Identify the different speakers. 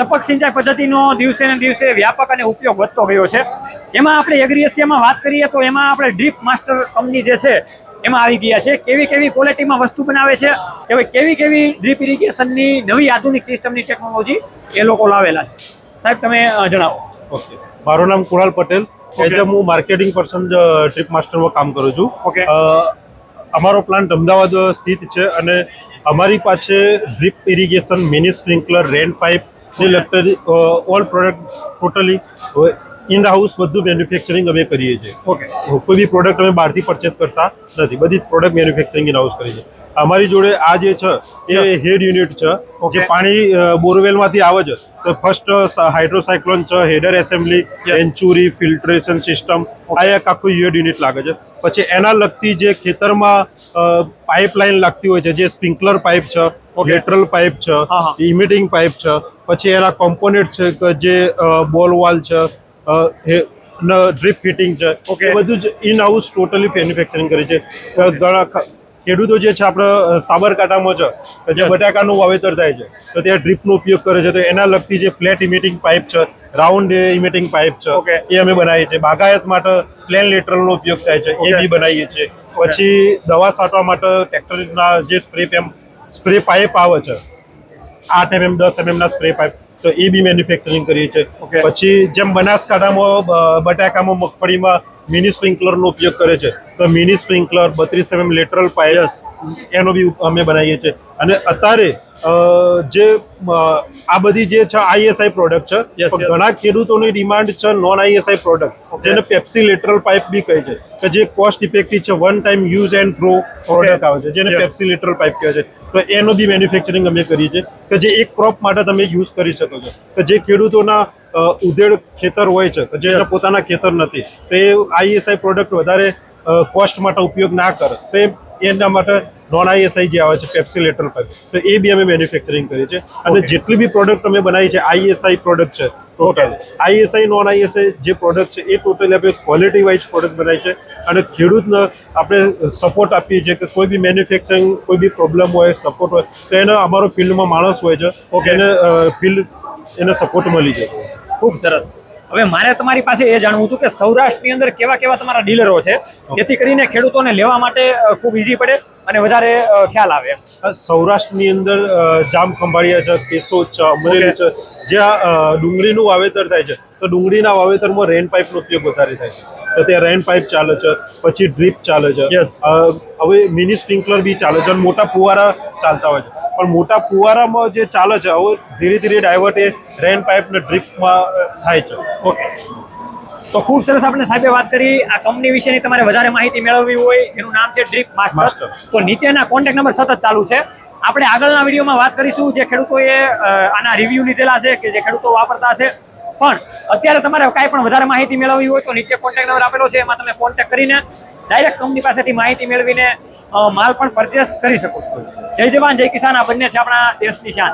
Speaker 1: ટપક સિંચાઈ પદ્ધતિનો દિવસે ને દિવસે વ્યાપક અને ઉપયોગ વધતો ગયો છે. એમાં આપણે એગ્રીએશિયામાં વાત કરીએ તો એમાં આપણે ડ્રીપ માસ્ટર કંપની જે છે એમાં આવી ગયા છે. કેવી કેવી ક્વોલિટીમાં વસ્તુ બનાવે છે કે ભાઈ કેવી કેવી ડ્રીપ ઇરિગેશનની નવી આધુનિક સિસ્ટમની ટેકનોલોજી એ લોકો લાવેલા છે. સાહેબ તમે જણાવો.
Speaker 2: ઓકે. મારું નામ કુણાલ પટેલ. એઝ અ હું માર્કેટિંગ પર્સન ટ્રીપ માસ્ટરમાં કામ કરું છું. ઓકે. અમારો પ્લાન્ટ અમદાવાદ સ્થિત છે અને અમારી પાસે drip irrigation mini sprinkler rain pipe ને લેક્ટરી all product totally in house બધું મેન્યુફેક્ચરિંગ અમે કરીએ છીએ.
Speaker 1: ઓકે
Speaker 2: કોઈ બી પ્રોડક્ટ અમે બહારથી પરચેસ કરતા નથી. બધી પ્રોડક્ટ મેન્યુફેક્ચરિંગ ઇન હાઉસ કરીએ છીએ. અમારી જોડે આ જે છે એ હેડ યુનિટ છે. જે પાણી બોરવેલમાંથી આવે છે તો ફર્સ્ટ હાઇડ્રોસાયક્લોન છે હેડર એસેમ્બલી. એન્ચુરી ફિલ્ટરેશન સિસ્ટમ આ એક આખું હેડ યુનિટ લાગે છે પછી એના લગતી જે ખેતરમાં પાઇપલાઇન લાગતી હોય છે જે સ્પ્રિંકલર પાઇપ છે. લેટરલ પાઇપ છે. ઇમિટિંગ પાઇપ છે પછી એના કોમ્પોનેન્ટ છે કે જે બોલ વાલ છે ડ્રીપ ફિટિંગ છે. એ બધું જ ઇન હાઉસ ટોટલી મેન્યુફેક્ચરિંગ કરી છે ઘણા ખેડૂતો જે છે આપણે સાબરકાંઠામાં છે તો જે બટાકાનું વાવેતર થાય છે તો ત્યાં ડ્રીપનો ઉપયોગ કરે છે તો એના લગતી જે ફ્લેટ ઇમિટિંગ પાઇપ છે રાઉન્ડ ઇમિટિંગ પાઇપ છે. એ અમે બનાવીએ છીએ બાગાયત માટે પ્લેન લેટરલનો ઉપયોગ થાય છે એ. બી બનાવીએ છીએ પછી દવા છાંટવા માટે ટ્રેક્ટરના જે સ્પ્રે પેમ સ્પ્રે પાઇપ આવે છે આઠ એમએમ દસ એમએમના સ્પ્રે પાઇપ તો એ બી મેન્યુફેક્ચરિંગ કરીએ છીએ. પછી જેમ બનાસકાંઠામાં બટાકામાં મગફળીમાં મિની સ્પ્રિંકલરનો ઉપયોગ કરે છે તો મિની સ્પ્રિંકલર બત્રીસ એમએમ લેટરલ પાયસ એનો બી અમે બનાવીએ છીએ. અને અત્યારે જે આ બધી જે છે આઈએસઆઈ પ્રોડક્ટ છે. ઘણા ખેડૂતોની ડિમાન્ડ છે નોન આઈએસઆઈ પ્રોડક્ટ જેને પેપ્સી લેટરલ પાઇપ બી કહે છે કે જે કોસ્ટ ઇફેક્ટિવ છે one time use and throw product આવે છે જેને. પેપ્સી લેટરલ પાઇપ કહે છે. તો એનો બી મેન્યુફેક્ચરિંગ અમે કરીએ છીએ કે જે એક ક્રોપ માટે તમે યુઝ કરી શકો છો. કે જે ખેડૂતોના ઉધેડ ખેતર હોય છે કે જે પોતાના ખેતર નથી તો એ આઈએસઆઈ પ્રોડક્ટ વધારે કોસ્ટ માટે ઉપયોગ ના કરે તો એ એના માટે નોન આઈએસઆઈ જે આવે છે પેપ્સી લેટર પાઇપ તો એ બી અમે મેન્યુફેક્ચરિંગ કરીએ છીએ અને જેટલી બી પ્રોડક્ટ અમે બનાવી છે આઈએસઆઈ પ્રોડક્ટ છે ટોટલ આઈએસઆઈ નોન આઈએસઆઈ જે પ્રોડક્ટ છે એ ટોટલી આપણે ક્વોલિટી વાઇઝ પ્રોડક્ટ બનાવી છે. અને ખેડૂતને આપણે સપોર્ટ આપીએ છીએ કે કોઈ બી મેન્યુફેક્ચરિંગ કોઈ બી પ્રોબ્લેમ હોય સપોર્ટ હોય તો એને અમારો ફિલ્ડમાં માણસ હોય છે. એને ફિલ્ડ એને સપોર્ટ મળી જાય.
Speaker 1: ખૂબ સરસ. હવે મારે તમારી પાસે એ જાણવું હતું કે સૌરાષ્ટ્રની અંદર કેવા કેવા તમારા ડીલરો છે? જેથી કરીને ખેડૂતોને લેવા માટે ખૂબ ઈઝી પડે અને વધારે ખ્યાલ આવે
Speaker 2: સૌરાષ્ટ્રની અંદર જામ ખંભાળિયા છે કેસોદ છે અમરેલી છે જ્યાં ડુંગળીનું વાવેતર થાય છે. તો ડુંગળીના વાવેતરમાં રેન પાઇપનો ઉપયોગ વધારે થાય છે. તો ત્યાં રેન પાઇપ ચાલે છે પછી ડ્રીપ ચાલે છે. હવે મિની સ્પ્રિંકલર બી ચાલે છે અને મોટા ફુવારા ચાલતા હોય છે. પણ મોટા ફુવારામાં જે ચાલે છે હવે ધીરે ધીરે ડાયવર્ટ એ રેન પાઇપ ને ડ્રીપમાં થાય છે.
Speaker 1: ઓકે તો ખૂબ સરસ આપણે સાહેબે વાત કરી. આ કંપની વિશેની તમારે વધારે માહિતી મેળવવી હોય એનું નામ છે ડ્રીપ માસ્ટર. તો નીચેના કોન્ટેક્ટ નંબર સતત ચાલુ છે. આપણે આગળના વિડીયોમાં વાત કરીશું જે ખેડૂતોએ આના રિવ્યૂ લીધેલા છે કે જે ખેડૂતો વાપરતા છે પણ અત્યારે તમારે કાંઈ પણ વધારે માહિતી મેળવવી હોય તો નીચે કોન્ટેક્ટ નંબર આપેલો છે, એમાં તમે કોન્ટેક્ટ કરીને ડાયરેક્ટ કંપની પાસેથી માહિતી મેળવીને માલ પણ પરચેસ કરી શકો છો. જય જવાન, જય કિસાન, આ બંને છે આપણા દેશની શાન.